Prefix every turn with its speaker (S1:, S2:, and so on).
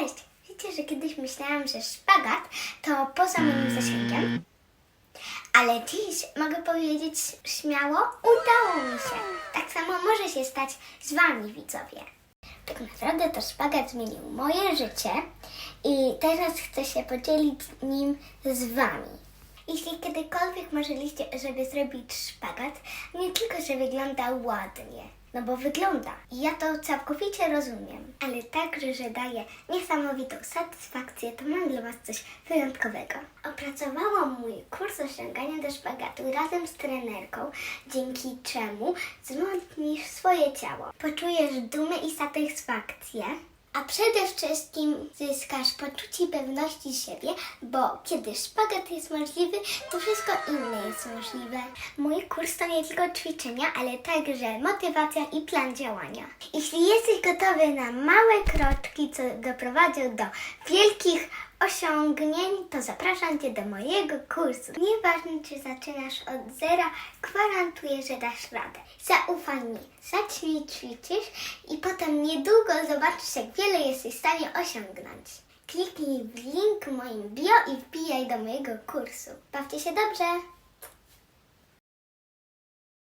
S1: Cześć! Wiecie, że kiedyś myślałam, że szpagat to poza moim zasięgiem? Ale dziś mogę powiedzieć śmiało, udało mi się. Tak samo może się stać z Wami, widzowie. Tak naprawdę to szpagat zmienił moje życie i teraz chcę się podzielić nim z Wami. Jeśli kiedykolwiek marzyliście, żeby zrobić szpagat, nie tylko, że wygląda ładnie, no bo wygląda. I ja to całkowicie rozumiem, ale także, że daje niesamowitą satysfakcję, to mam dla Was coś wyjątkowego. Opracowałam mój kurs osiągania do szpagatu razem z trenerką, dzięki czemu wzmocnisz swoje ciało. Poczujesz dumę i satysfakcję. A przede wszystkim zyskasz poczucie pewności siebie, bo kiedy szpagat jest możliwy, to wszystko inne jest możliwe. Mój kurs to nie tylko ćwiczenia, ale także motywacja i plan działania. Jeśli jesteś gotowy na małe kroczki, co doprowadzą do wielkich osiągnięć, to zapraszam Cię do mojego kursu. Nieważne, czy zaczynasz od zera, gwarantuję, że dasz radę. Zaufaj mi, zacznij ćwiczyć i potem niedługo zobaczysz, jak wiele jesteś w stanie osiągnąć. Kliknij w link moim bio i wbijaj do mojego kursu. Bawcie się dobrze!